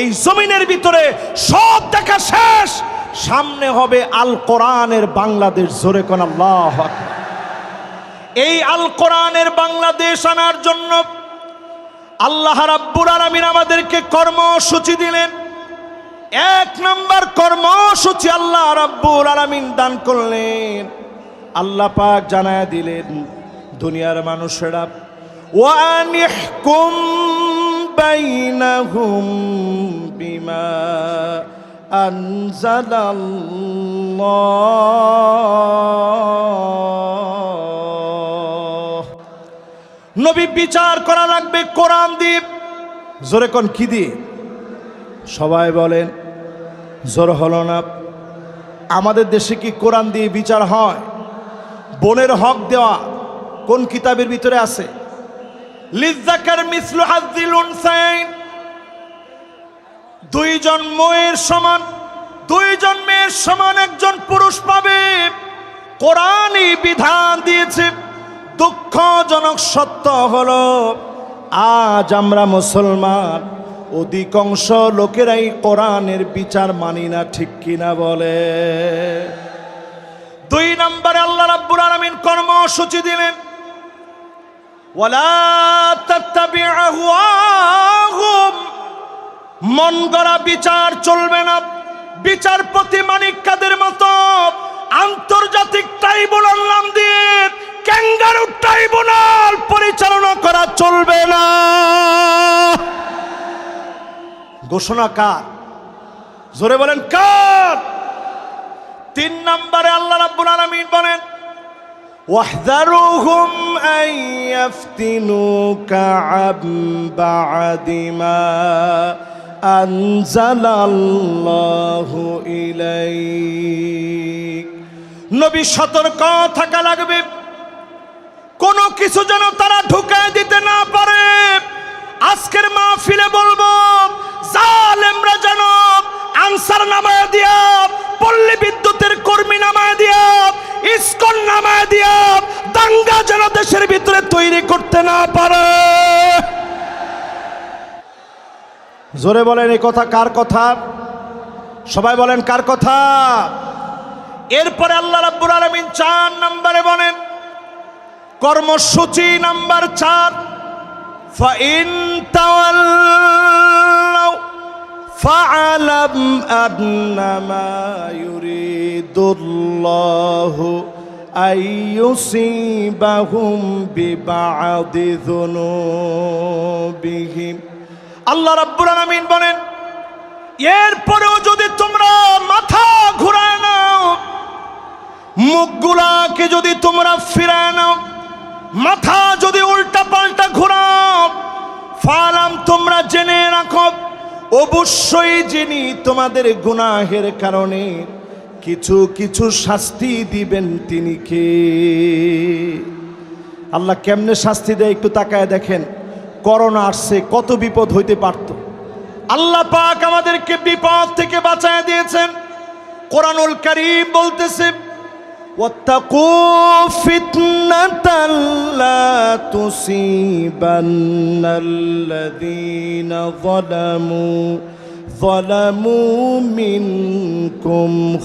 এই জমিনের ভিতরে সব দেখা শেষ। সামনে হবে আল কোরআনের বাংলাদেশ, জোরে কোন এই আল কোরআনের বাংলাদেশ আনার জন্য আল্লাহ রাব্বুল আলামিন আমাদেরকে কর্মসূচি দিলেন। এক নম্বর কর্মসূচি আল্লাহ রাব্বুল আলামিন দান করলেন। আল্লাহ পাক জানায় দিলেন, দুনিয়ার মানুষেরা ওয়ানিহকুম বাইনাহুম বিমা আনজালাল্লাহ নবী বিচার করা লাগবে কোরআন দিয়ে। জোরে কোন কি দিয়ে? সবাই বলেন, জোর হলো না। আমাদের দেশে কি কোরআন দিয়ে বিচার হয়? বোনের হক দেওয়া কোন কিতাবের ভিতরে আছে? লিজ্জাকার মিসলু হাজ্জিল উনসাইন। দুইজন মেয়ের সমান, দুইজন মেয়ের সমান একজন পুরুষ পাবে। কোরআনই বিধান দিয়েছে, দুঃখজনক সত্য হলো, আজ আমরা মুসলমান, অধিকাংশ লোকেরাই কোরআনের বিচার মানি না, ঠিক কিনা বলে। দুই নম্বরে আল্লাহ রাব্বুল আলামিন কর্মসূচি দিলেন ওয়ালা তাত্তাবি আহওয়াহুম মন গড়া বিচার চলবে না। বিচারপতি মানিক কাদের মতো আন্তর্জাতিক ট্রাইব্যুনাল নাম দিয়ে ক্যাঙ্গারু ট্রাইব্যুনাল পরিচালনা করা চলবে না। ঘোষণা কার? জোরে বলেন কার? তিন নম্বরে আল্লাহ রাব্বুল আলামিন বলেন واحذرهم أن يفتنوك عن بعد ما أنزل الله إليك নবী সতর্ক থাকা লাগবে কোনো কিছু যেন তারা ঢুকায় ইস্কন নামায় দিয়া দাঙ্গা যেন দেশের ভিতরে তৈরি করতে না পারে। জোরে বলেন, এই কথা কার কথা? সবাই বলেন, কার কথা? এরপরে আল্লাহ রাব্বুল আলামিন চার নম্বরে বলেন, কর্মসূচি নাম্বার চার, ফাইন তাওয়াল فاعلم أنما يريد الله أن يصيبهم ببعض ذنوبهم আল্লাহ রাব্বুল আলামিন বলেন এরপরেও যদি তোমরা মাথা ঘুরায় নাও মুখগুলাকে যদি তোমরা ফিরায় নাও মাথা যদি উল্টা পাল্টা ঘোরাও ফালাম তোমরা জেনে রাখো অবশ্যই যিনি তোমাদের গুনাহের কারণে কিছু কিছু শাস্তি দিবেন তিনি কে? আল্লাহ কেমনে শাস্তি দেয় একটু তাকায় দেখেন। করোনা আসছে, কত বিপদ হইতে পারত। আল্লাহ পাক আমাদেরকে বিপদ থেকে বাঁচায় দিয়েছেন। কোরআনুল করিম বলতেছে واتقوا فتنة لا تصيبن الذين ظلموا ظلموا منكم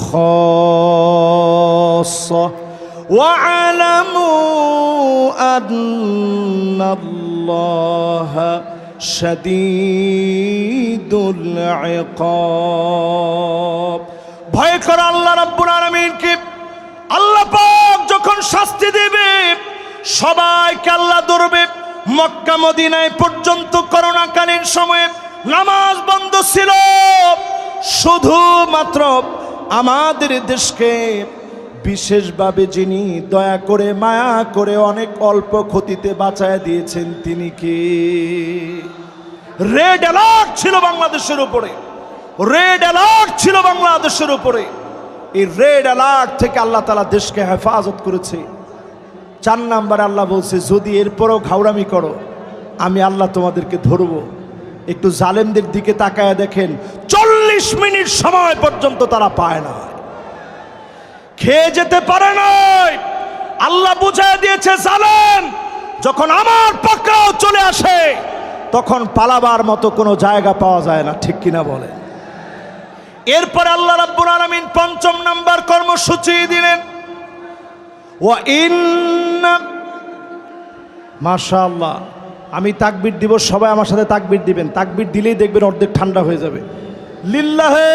خاصة واعلموا أن الله شديد العقاب ভয় কর আল্লাহ রাব্বুল আলামিনকে আল্লাহ পাক যখন শাস্তি দেবে, সবাইকে আল্লাহ ধরবে। মক্কা, মদিনায় পর্যন্ত করোনাকালীন সময়ে নামাজ বন্ধ ছিল। শুধুমাত্র আমাদের দেশকে বিশেষভাবে যিনি দয়া করে, মায়া করে, অনেক অল্প ক্ষতিতে বাঁচায় দিয়েছেন, তিনি কি? রেড অ্যালার্ট ছিল বাংলাদেশের উপরে। রেড অ্যালার্ট ছিল বাংলাদেশের উপরে। এই রেড অ্যালার্ট থেকে আল্লাহ তালা দেশকে হেফাজত করেছে। চার নাম্বার আল্লাহ বলছে, যদি এরপরও ঘাউরামি করো, আমি আল্লাহ তোমাদেরকে ধরব। একটু জালেমদের দিকে তাকায় দেখেন, চল্লিশ মিনিট সময় পর্যন্ত তারা পায় না। খেয়ে যেতে পারে নাই। আল্লাহ বুঝায় দিয়েছে, জালেম, যখন আমার পাকড়াও চলে আসে, তখন পালাবার মতো কোনো জায়গা পাওয়া যায় না। ঠিক কিনা বলে এরপরে আল্লাহ রাব্বুল আলামিন পঞ্চম নাম্বার কর্মসূচি দিলেন। ওয়া ইন্না মাশাআল্লাহ, আমি তাকবির দিব, সবাই আমার সাথে তাকবির দিবেন। তাকবির দিলেই দেখবেন অর্ধেক ঠান্ডা হয়ে যাবে। লিল্লাহে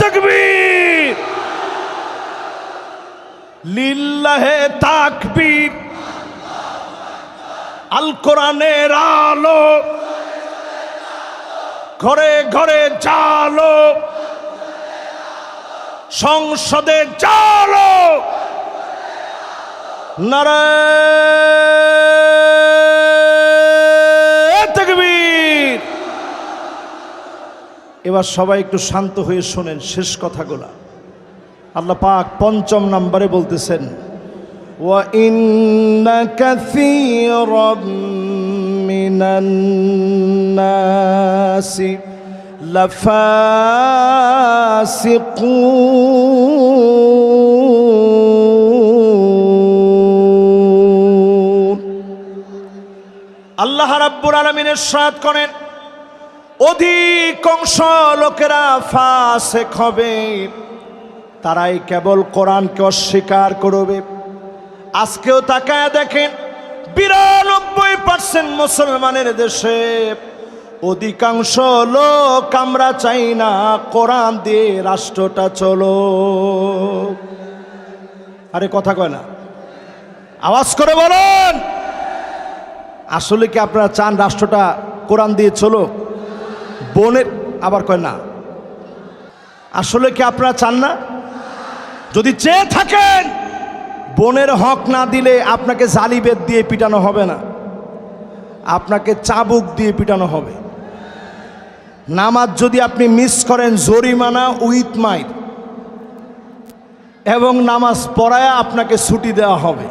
তাকবীর। লিল্লাহে তাকবীর। আল কোরআনের আলো। ঘরে ঘরে জালো। সংসদে জালো। নারায়ণ তাকবীর। এবার সবাই একটু শান্ত হয়ে শোনেন শেষ কথাগুলা। আল্লাহ পাক পঞ্চম নম্বরে বলতেছেন وإن كثيرا من الناس لفاسقون আল্লাহ রাব্বুল আলামিনের সাথ করেন অধিকাংশ লোকেরা ফাসেক হবে তারাই কেবল কোরআনকে অস্বীকার করবে আজকেও তাকায় দেখেন, বিরানব্বই পার্সেন্ট মুসলমানের দেশে অধিকাংশ লোক আমরা চাই না কোরআন দিয়ে রাষ্ট্রটা চলো আরে কথা কয় না। আওয়াজ করে বলেন। আসলে কি আপনারা চান রাষ্ট্রটা কোরআন দিয়ে চলো বোনের আবার কয় না। আসলে কি আপনারা চান না? যদি চেয়ে থাকেন বোনের হক না দিলে আপনাকে জালিবেদ দিয়ে পিটানো হবে না। আপনাকে চাবুক দিয়ে পিটানো হবে। নামাজ যদি আপনি মিস করেন, জরিমানা উইথ মাইর এবং নামাজ পড়ায় আপনাকে ছুটি দেওয়া হবে।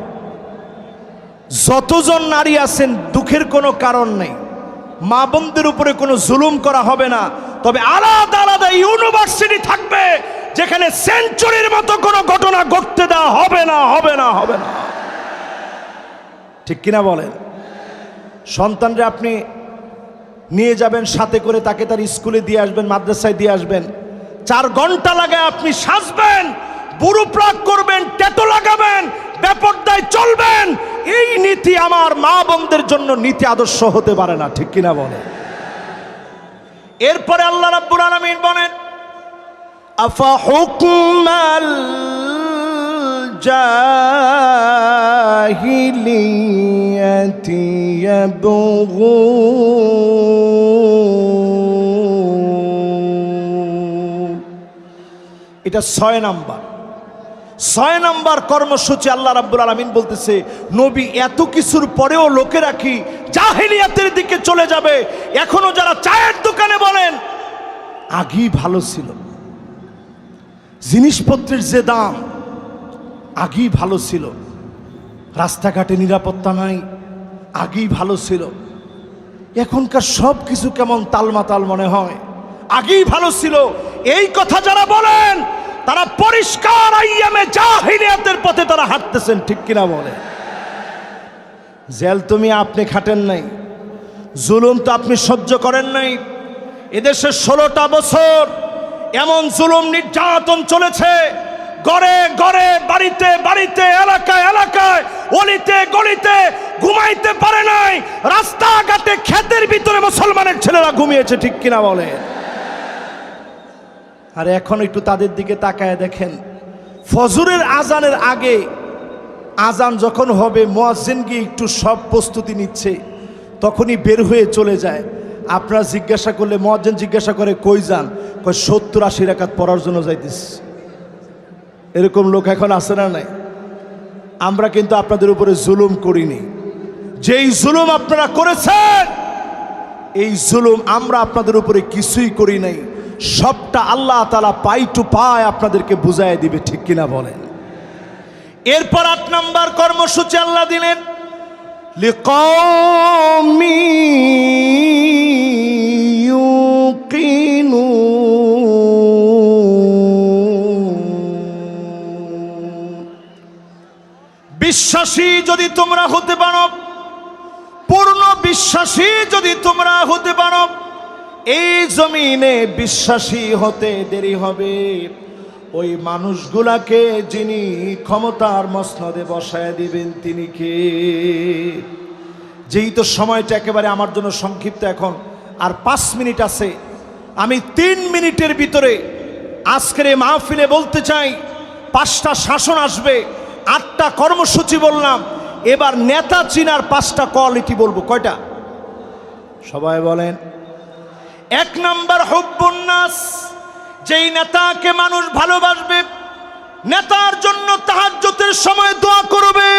যতজন নারী আছেন, দুঃখের কোনো কারণ নেই। মা বোনদের উপরে কোনো জুলুম করা হবে না। তবে আলাদা আলাদা ইউনিভার্সিটি থাকবে। যেখানে সেঞ্চুরির মতো কোনো ঘটনা ঘটতে দেওয়া হবে না হবে না হবে না। ঠিক কিনা বলেন? সন্তানরা আপনি নিয়ে যাবেন, সাথে করে তাকে তার স্কুলে দিয়ে আসবেন, মাদ্রাসায় দিয়ে আসবেন। চার ঘণ্টা লাগে আপনি সাজবেন, বুড়ো প্রাক করবেন ট্যাটো লাগাবেন, বেপরদায় চলবেন। এই নীতি আমার মা বোনদের জন্য নীতি আদর্শ হতে পারে না, ঠিক কিনা বলে এরপরে আল্লাহ রাব্বুল আলামিন বলেন হুকমাল জাহিলিয়াতি ইয়াবগুন এটা ছয় নাম্বার। ছয় নাম্বার কর্মসূচি আল্লাহ রাব্বুল আলামিন বলতেছে, নবী এত কিছুর পরেও লোকেরা কি জাহিলিয়াতের দিকে চলে যাবে। এখনও যারা চায়ের দোকানে বলেন, আগেই ভালো ছিল। জিনিসপত্রের যে দাম, আগেই ভালো ছিল। রাস্তাঘাটে নিরাপত্তা নাই, আগেই ভালো ছিল। এখনকার সব কিছু কেমন তালমাতাল মনে হয়। আগেই ভালো ছিল। এই কথা যারা বলেন, তারা পরিষ্কার আইয়ামে পথে তারা হাঁটতেছেন, ঠিক কিনা বলে জেল তুমি আপনি খাটেন নাই, জুলুম তো আপনি সহ্য করেন নাই। এদেশে ষোলোটা বছর এমন জুলুম নির্যাতন চলেছে। গড়ে গড়ে, বাড়িতে বাড়িতে, এলাকায় এলাকায়, অলিতে, গলিতে ঘুমাইতে পারে নাই। রাস্তাঘাটে ক্ষেতের ভিতরে মুসলমানের ছেলেরা ঘুমিয়েছে, ঠিক কিনা বলে? আর এখন একটু তাদের দিকে তাকায় দেখেন। ফজরের আজানের আগে আজান যখন হবে মোয়াজ্জিন গিয়ে একটু সব প্রস্তুতি নিচ্ছে, তখনই বের হয়ে চলে যায়। আপনারা জিজ্ঞাসা করলে, মোয়াজ্জিন জিজ্ঞাসা করে, কই যান? কই সত্তর আশি রাকাত পড়ার জন্য যাইতেস এরকম লোক এখন আছে না নাই? আমরা কিন্তু আপনাদের উপরে জুলুম করিনি। যেই জুলুম আপনারা করেছেন, এই জুলুম আমরা আপনাদের উপরে কিছুই করি নাই। সবটা আল্লাহ তালা পাই টু পায় আপনাদেরকে বুঝাই দিবে, ঠিক কিনা বলেন? এরপর আট নাম্বার কর্মসূচি আল্লাহ দিলেন লিকৌমি। বিশ্বাসী যদি তোমরা হতে পারো, পূর্ণ বিশ্বাসী যদি তোমরা হতে পারো, এই জমিনে বিশ্বাসী হতে দেরি হবে। ওই মানুষগুলাকে যিনি ক্ষমতার মসনদে বসায় দিবেন, তিনি কে? যেই তো সময়টা একেবারে আমার জন্য সংক্ষিপ্ত এখন, আর পাঁচ মিনিট আছে। আমি তিন মিনিটের ভিতরে আজকের এই মাহফিলে বলতে চাই, পাঁচটা শাসন আসবে, আটটা কর্মসূচি বললাম, এবার নেতা চিনার পাঁচটা কোয়ালিটি বলব, কয়টা? সবাই বলেন। এক নাম্বার হব্বন্যাস যেই নেতাকে মানুষ ভালোবাসবে, নেতার জন্য তাহার তাহাজ্জতের সময় দোয়া করবে।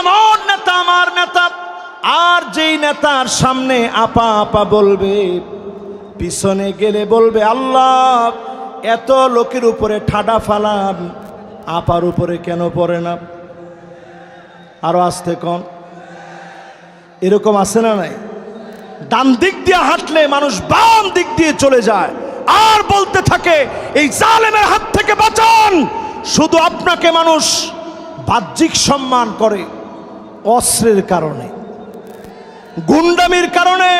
এমন নেতা আমার নেতা, আর যেই নেতার সামনে আপা আপা বলবে। পিছনে গেলে বলবে, আল্লাহ, এত লোকের উপরে ঠাডা ফালাম আপার উপরে কেন পড়ে না? আরও আসতে কন। এরকম আছে না নাই? ডান দিক দিয়ে হাঁটলে মানুষ বাম দিক দিয়ে চলে যায়। আর বলতে থাকে, এই জালেমের হাত থেকে বাঁচান। শুধু আপনাকে মানুষ বাহ্যিক সম্মান করে, অস্ত্রের কারণে, গুন্ডামির কারণে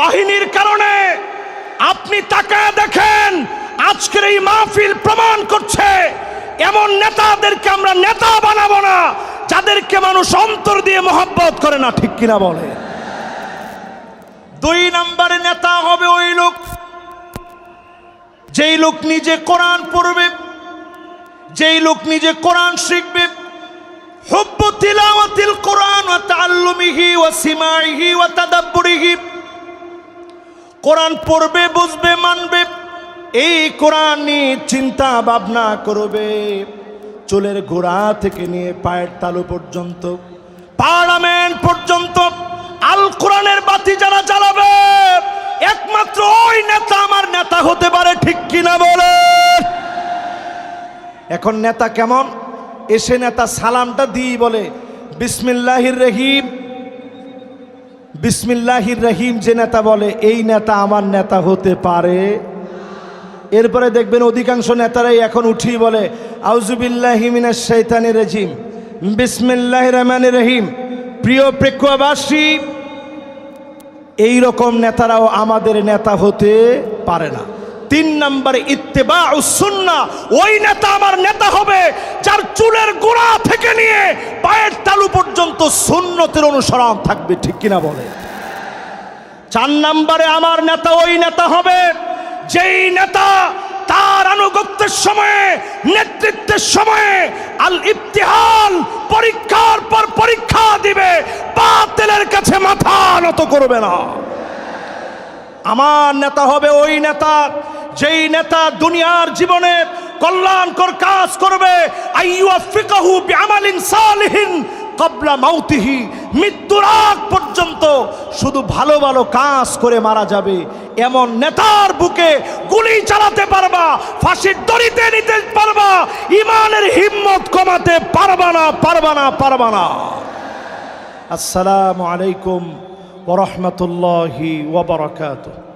বাহিনীর কারণে আপনি তাকায় দেখেন, আজকের এই মাহফিল প্রমাণ করছে, এমন নেতাদেরকে আমরা নেতা বানাবো না, যাদেরকে মানুষ অন্তর দিয়ে মহব্বত করে না, ঠিক কিনা বলে? দুই নম্বরে নেতা হবে ওই লোক, যেই লোক নিজে কোরআন পড়বে, যেই লোক নিজে কোরআন শিখবে। হুব্ব কোরআন ওয়া তাআল্লুমিহি ওয়া সিমাইহি ওয়া তাদাব্বুরিহি। কোরআন পড়বে, বুঝবে, মানবে, এই কোরআন নিয়ে চিন্তা ভাবনা করবে। চুলের গোড়া থেকে নিয়ে পায়ের তালু পর্যন্ত, পার্লামেন্ট পর্যন্ত, আল কোরআনের বাতি যারা জ্বালাবে, একমাত্র ওই নেতা আমার নেতা হতে পারে, ঠিক কিনা বলে? এখন নেতা কেমন? এসে নেতা সালামটা দিই বলে, বিসমিল্লাহির রহিম বিসমিল্লাহির রহিম যে নেতা বলে, এই নেতা আমার নেতা হতে পারে। এরপরে দেখবেন অধিকাংশ নেতারাই এখন উঠি বলে আউজুবিল্লাহিমিনা শৈতানি রহিম বিসমিল্লাহ রহমান রহিম। প্রিয় প্রেক্ষবাসী এই রকম নেতারাও আমাদের নেতা হতে পারে না। তিন নম্বরে ইত্তেবা সুন্না ওই নেতা আমার নেতা হবে, যার চুলের গোড়া থেকে নিয়ে পায়ের তালু পর্যন্ত সুন্নতের অনুসরণ থাকবে, ঠিক কিনা বলে চার নম্বরে আমার নেতা ওই নেতা হবে, যেই নেতা তার আনুগত্যের সময়ে, নেতৃত্বের সময়ে আল ইফতিহাল পরীক্ষার পর পরীক্ষা দিবে, বাতিলের কাছে মাথা নত করবে না। আমার নেতা হবে ওই নেতা, যেই নেতা দুনিয়ার জীবনে কল্যাণকর কাজ করবে। কবলা মাউতিহি। মৃত্যুর আগ পর্যন্ত শুধু ভালো ভালো কাজ করে মারা যাবে। এমন নেতার বুকে গুলি চালাতে পারবা, ফাঁসির দড়িতে নিতে পারবা, ইমানের হিম্মত কমাতে পারবা না পারবা না পারবা না। আসসালামু আলাইকুম। ورحمة الله وبركاته.